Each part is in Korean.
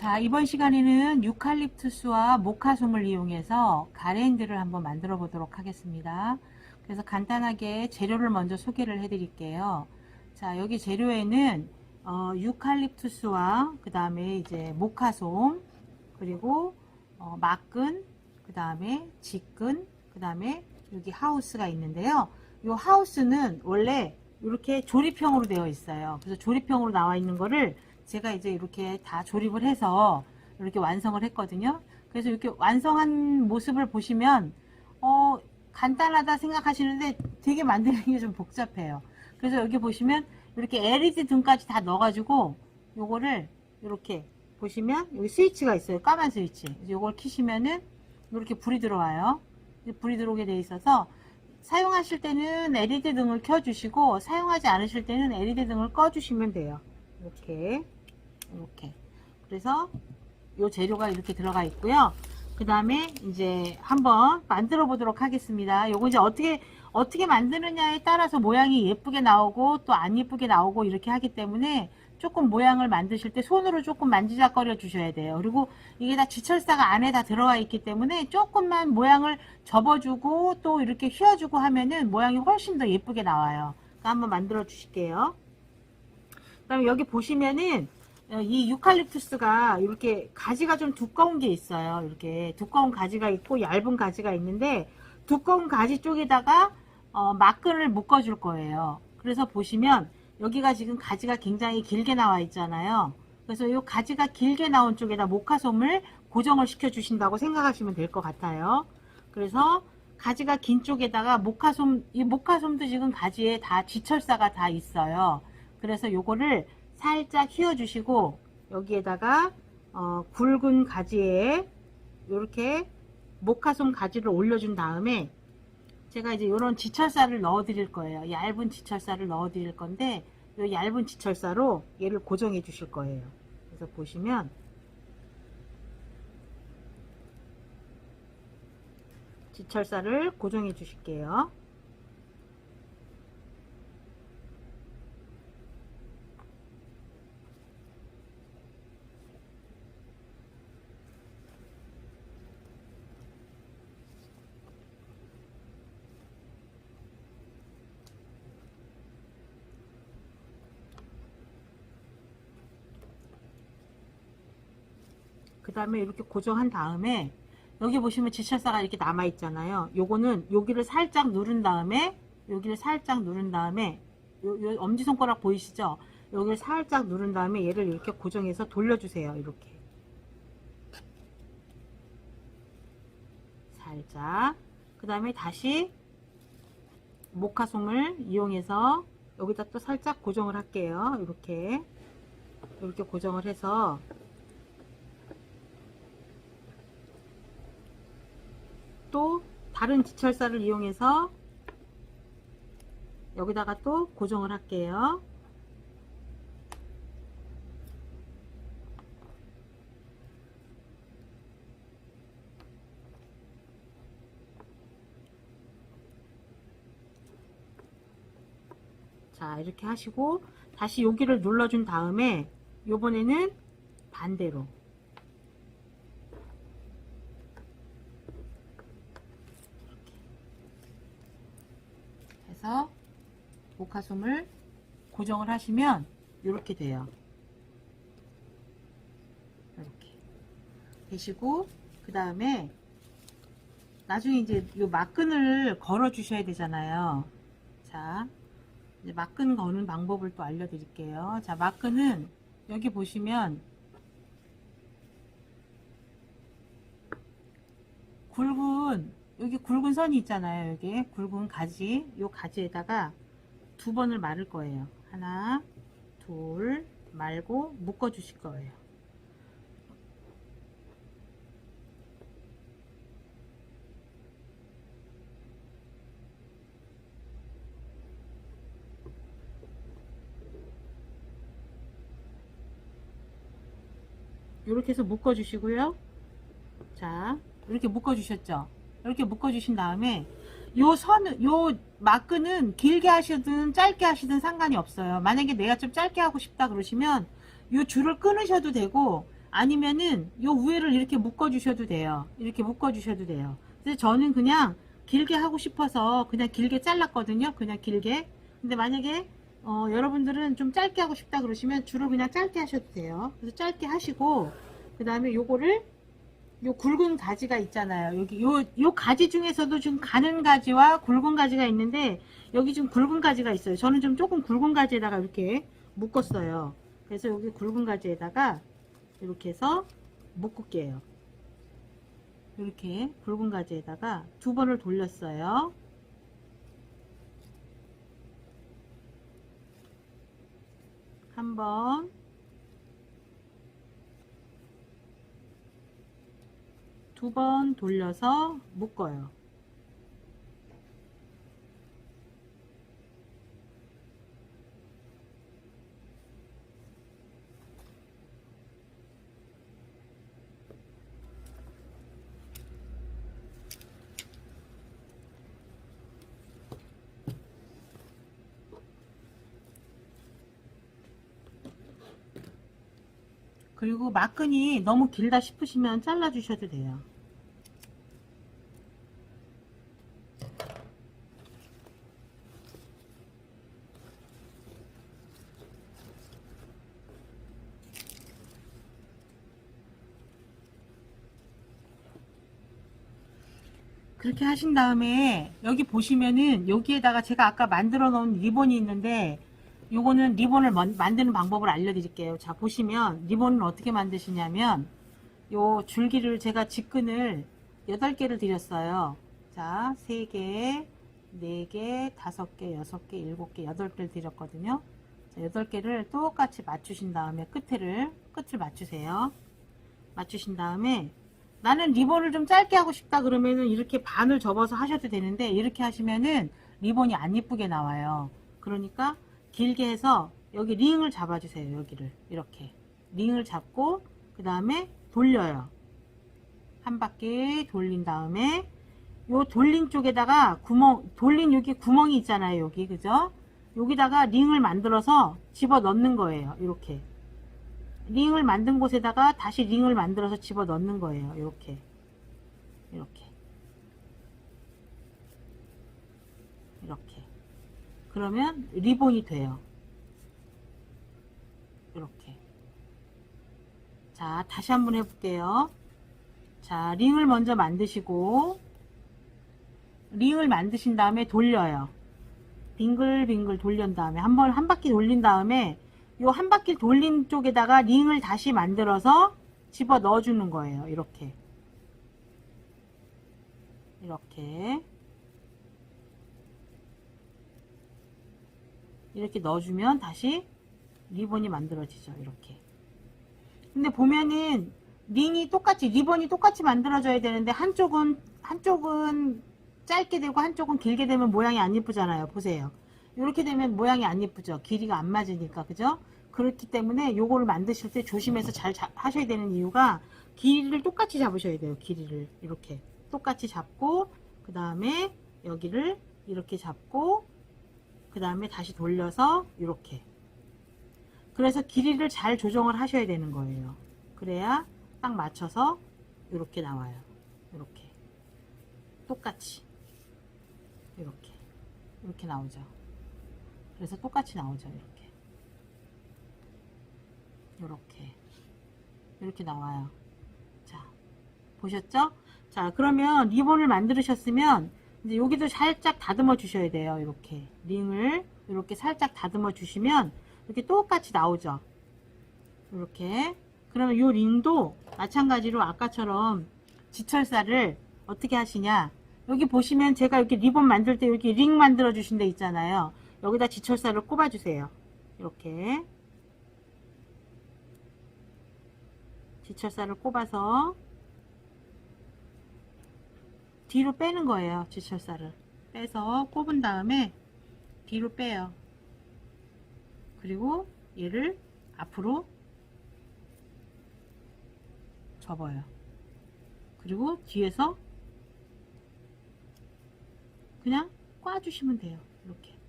자, 이번 시간에는 유칼립투스와 모카솜을 이용해서 가랜드를 한번 만들어 보도록 하겠습니다. 그래서 간단하게 재료를 먼저 소개를 해 드릴게요. 자, 여기 재료에는 어, 유칼립투스와 그 다음에 이제 모카솜 그리고 어, 막근 그 다음에 직근 그 다음에 여기 하우스가 있는데요. 이 하우스는 원래 이렇게 조립형으로 되어 있어요. 그래서 조립형으로 나와 있는 거를 제가 이제 이렇게 다 조립을 해서 이렇게 완성을 했거든요. 그래서 이렇게 완성한 모습을 보시면 어 간단하다 생각하시는데 되게 만드는 게 좀 복잡해요. 그래서 여기 보시면 이렇게 LED 등까지 다 넣어가지고 요거를 이렇게 보시면 여기 스위치가 있어요. 까만 스위치. 요걸 키시면은 이렇게 불이 들어와요. 불이 들어오게 돼 있어서 사용하실 때는 LED 등을 켜주시고 사용하지 않으실 때는 LED 등을 꺼주시면 돼요. 이렇게 이렇게 그래서 요 재료가 이렇게 들어가 있고요. 그 다음에 이제 한번 만들어 보도록 하겠습니다. 요거 이제 어떻게 어떻게 만드느냐에 따라서 모양이 예쁘게 나오고 또 안 예쁘게 나오고 이렇게 하기 때문에 조금 모양을 만드실 때 손으로 조금 만지작거려 주셔야 돼요. 그리고 이게 다 지철사가 안에 다 들어와 있기 때문에 조금만 모양을 접어주고 또 이렇게 휘어주고 하면은 모양이 훨씬 더 예쁘게 나와요. 그러니까 한번 만들어 주실게요. 그다음에 여기 보시면은 어, 이 유칼립투스가 이렇게 가지가 좀 두꺼운 게 있어요. 이렇게 두꺼운 가지가 있고 얇은 가지가 있는데 두꺼운 가지 쪽에다가 어, 막근을 묶어 줄 거예요. 그래서 보시면 여기가 지금 가지가 굉장히 길게 나와 있잖아요. 그래서 이 가지가 길게 나온 쪽에다 모카솜을 고정을 시켜 주신다고 생각하시면 될 것 같아요. 그래서 가지가 긴 쪽에다가 모카솜, 이 모카솜도 지금 가지에 다 지철사가 다 있어요. 그래서 요거를 살짝 휘어 주시고 여기에다가 어, 굵은 가지에 이렇게 모카솜 가지를 올려준 다음에 제가 이제 이런 지철사를 넣어 드릴 거예요. 얇은 지철사를 넣어 드릴 건데 이 얇은 지철사로 얘를 고정해 주실 거예요. 그래서 보시면 지철사를 고정해 주실게요. 그 다음에 이렇게 고정한 다음에 여기 보시면 지철사가 이렇게 남아 있잖아요. 요거는 여기를 살짝 누른 다음에 여기를 살짝 누른 다음에 요, 요 엄지손가락 보이시죠? 여기를 살짝 누른 다음에 얘를 이렇게 고정해서 돌려주세요. 이렇게 살짝 그 다음에 다시 모카솜을 이용해서 여기다 또 살짝 고정을 할게요. 이렇게 이렇게 고정을 해서 또 다른 지철사를 이용해서 여기다가 또 고정을 할게요. 자 이렇게 하시고 다시 여기를 눌러준 다음에 요번에는 반대로 해서 모카솜을 고정을 하시면 이렇게 돼요. 이렇게 되시고 그 다음에 나중에 이제 이 막근을 걸어 주셔야 되잖아요. 자, 이제 막근 거는 방법을 또 알려드릴게요. 자, 막근은 여기 보시면 굵은 여기 굵은 선이 있잖아요. 여기 굵은 가지, 요 가지에다가 두 번을 말을 거예요. 하나, 둘, 말고 묶어 주실 거예요. 이렇게 해서 묶어 주시고요. 자, 이렇게 묶어 주셨죠? 이렇게 묶어 주신 다음에 요 선, 요 마크는 길게 하시든 짧게 하시든 상관이 없어요. 만약에 내가 좀 짧게 하고 싶다 그러시면 요 줄을 끊으셔도 되고 아니면은 요 위에를 이렇게 묶어 주셔도 돼요. 이렇게 묶어 주셔도 돼요. 근데 저는 그냥 길게 하고 싶어서 그냥 길게 잘랐거든요. 그냥 길게. 근데 만약에 어, 여러분들은 좀 짧게 하고 싶다 그러시면 줄을 그냥 짧게 하셔도 돼요. 그래서 짧게 하시고 그 다음에 요거를 요 굵은 가지가 있잖아요. 여기 요, 요 가지 중에서도 좀 가는 가지와 굵은 가지가 있는데 여기 좀 굵은 가지가 있어요. 저는 좀 조금 굵은 가지에다가 이렇게 묶었어요. 그래서 여기 굵은 가지에다가 이렇게 해서 묶을게요. 이렇게 굵은 가지에다가 두 번을 돌렸어요. 한 번, 두 번 돌려서 묶어요. 그리고 막근이 너무 길다 싶으시면 잘라 주셔도 돼요. 그렇게 하신 다음에 여기 보시면은 여기에다가 제가 아까 만들어 놓은 리본이 있는데 요거는 리본을 먼- 만드는 방법을 알려드릴게요. 자 보시면 리본은 어떻게 만드시냐면 요 줄기를 제가 직근을 8개를 드렸어요. 자 3개, 4개, 5개, 6개, 7개, 8개를 드렸거든요. 자, 8개를 똑같이 맞추신 다음에 끝을 끝을 맞추세요. 맞추신 다음에 나는 리본을 좀 짧게 하고 싶다 그러면은 이렇게 반을 접어서 하셔도 되는데 이렇게 하시면은 리본이 안 이쁘게 나와요. 그러니까 길게 해서 여기 링을 잡아주세요. 여기를 이렇게 링을 잡고 그 다음에 돌려요. 한 바퀴 돌린 다음에 요 돌린 쪽에다가 구멍 돌린 여기 구멍이 있잖아요. 여기 그죠? 여기다가 링을 만들어서 집어 넣는 거예요. 이렇게 링을 만든 곳에다가 다시 링을 만들어서 집어 넣는 거예요. 이렇게 이렇게 이렇게 그러면 리본이 돼요. 이렇게 자 다시 한번 해볼게요. 자 링을 먼저 만드시고 링을 만드신 다음에 돌려요. 빙글빙글 돌린 다음에 한 번 한 바퀴 돌린 다음에 요 한 바퀴 돌린 쪽에다가 링을 다시 만들어서 집어 넣어주는 거예요. 이렇게. 이렇게. 이렇게 넣어주면 다시 리본이 만들어지죠. 이렇게. 근데 보면은 링이 똑같이, 리본이 똑같이 만들어져야 되는데 한쪽은, 한쪽은 짧게 되고 한쪽은 길게 되면 모양이 안 예쁘잖아요. 보세요. 이렇게 되면 모양이 안 예쁘죠. 길이가 안 맞으니까. 그죠? 그렇기 때문에 요거를 만드실 때 조심해서 잘 자- 하셔야 되는 이유가 길이를 똑같이 잡으셔야 돼요. 길이를 이렇게 똑같이 잡고 그 다음에 여기를 이렇게 잡고 그 다음에 다시 돌려서 이렇게 그래서 길이를 잘 조정을 하셔야 되는 거예요. 그래야 딱 맞춰서 이렇게 나와요. 이렇게 똑같이 이렇게 이렇게 나오죠. 그래서 똑같이 나오죠. 이렇게 이렇게 이렇게 나와요. 자 보셨죠? 자 그러면 리본을 만들으셨으면 이제 여기도 살짝 다듬어 주셔야 돼요. 이렇게 링을 이렇게 살짝 다듬어 주시면 이렇게 똑같이 나오죠. 이렇게 그러면 이 링도 마찬가지로 아까처럼 지철사를 어떻게 하시냐 여기 보시면 제가 이렇게 리본 만들 때 여기 링 만들어 주신 데 있잖아요. 여기다 지철사를 꼽아 주세요. 이렇게 지철사를 꼽아서 뒤로 빼는 거예요. 지철사를 빼서 꼽은 다음에 뒤로 빼요. 그리고 얘를 앞으로 접어요. 그리고 뒤에서 그냥 꽈주시면 돼요. 이렇게.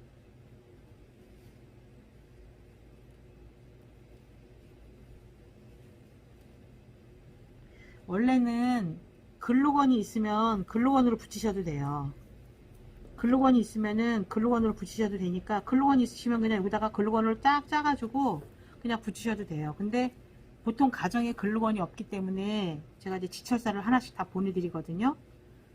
원래는 글루건이 있으면 글루건으로 붙이셔도 돼요. 글루건이 있으면은 글루건으로 붙이셔도 되니까 글루건이 있으시면 그냥 여기다가 글루건을 쫙 짜가지고 그냥 붙이셔도 돼요. 근데 보통 가정에 글루건이 없기 때문에 제가 이제 지철사를 하나씩 다 보내드리거든요.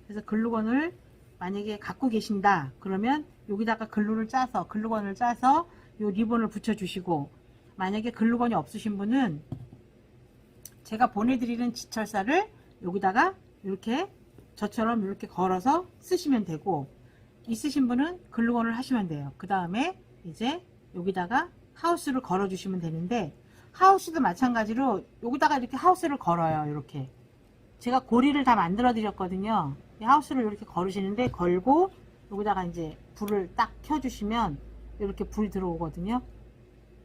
그래서 글루건을 만약에 갖고 계신다 그러면 여기다가 글루를 짜서 글루건을 짜서 요 리본을 붙여주시고 만약에 글루건이 없으신 분은 제가 보내드리는 지철사를 여기다가 이렇게 저처럼 이렇게 걸어서 쓰시면 되고 있으신 분은 글루건을 하시면 돼요. 그 다음에 이제 여기다가 하우스를 걸어 주시면 되는데 하우스도 마찬가지로 여기다가 이렇게 하우스를 걸어요. 이렇게 제가 고리를 다 만들어 드렸거든요. 이 하우스를 이렇게 걸으시는데 걸고 여기다가 이제 불을 딱 켜주시면 이렇게 불이 들어오거든요.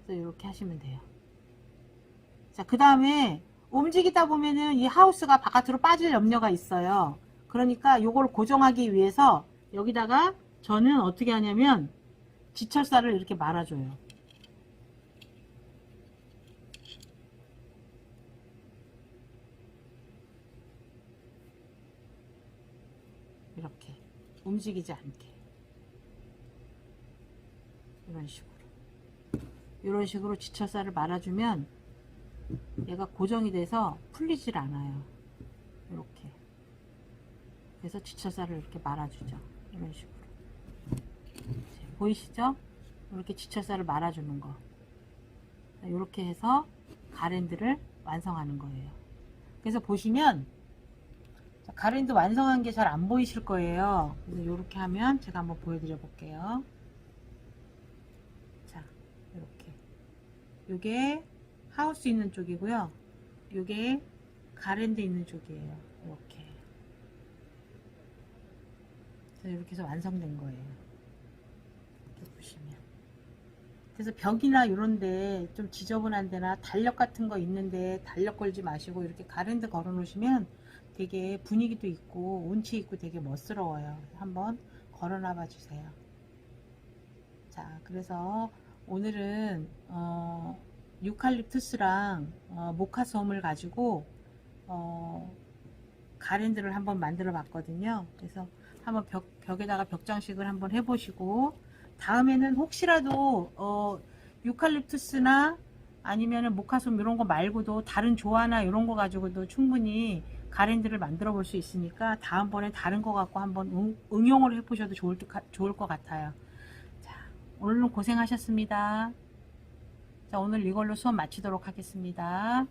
그래서 이렇게 하시면 돼요. 자, 그 다음에 움직이다 보면은 이 하우스가 바깥으로 빠질 염려가 있어요. 그러니까 이걸 고정하기 위해서 여기다가 저는 어떻게 하냐면 지철사를 이렇게 말아줘요. 이렇게 움직이지 않게 이런 식으로 이런 식으로 지철사를 말아주면 얘가 고정이 돼서 풀리질 않아요. 이렇게 그래서 지철사를 이렇게 말아주죠. 이런 식으로 보이시죠? 이렇게 지철사를 말아주는 거 이렇게 해서 가랜드를 완성하는 거예요. 그래서 보시면 자, 가랜드 완성한 게 잘 안 보이실 거예요. 그래서 이렇게 하면 제가 한번 보여드려 볼게요. 자, 이렇게. 요게 하우스 있는 쪽이고요. 요게 가랜드 있는 쪽이에요. 이렇게. 그래서 이렇게 해서 완성된 거예요. 이렇게 보시면. 그래서 벽이나 이런데 좀 지저분한 데나 달력 같은 거 있는데 달력 걸지 마시고 이렇게 가랜드 걸어 놓으시면 되게 분위기도 있고 운치 있고 되게 멋스러워요. 한번 걸어 놔 봐 주세요. 자, 그래서 오늘은 어, 유칼립투스랑 어, 모카솜을 가지고 어, 가랜드를 한번 만들어 봤거든요. 그래서 한번 벽, 벽에다가 벽장식을 한번 해보시고 다음에는 혹시라도 어, 유칼립투스나 아니면은 모카솜 이런 거 말고도 다른 조화나 이런 거 가지고도 충분히 가랜드를 만들어 볼 수 있으니까 다음번에 다른 거 갖고 한번 응, 응용을 해보셔도 좋을, 듯- 좋을 것 같아요. 자, 오늘은 고생하셨습니다. 자, 오늘 이걸로 수업 마치도록 하겠습니다.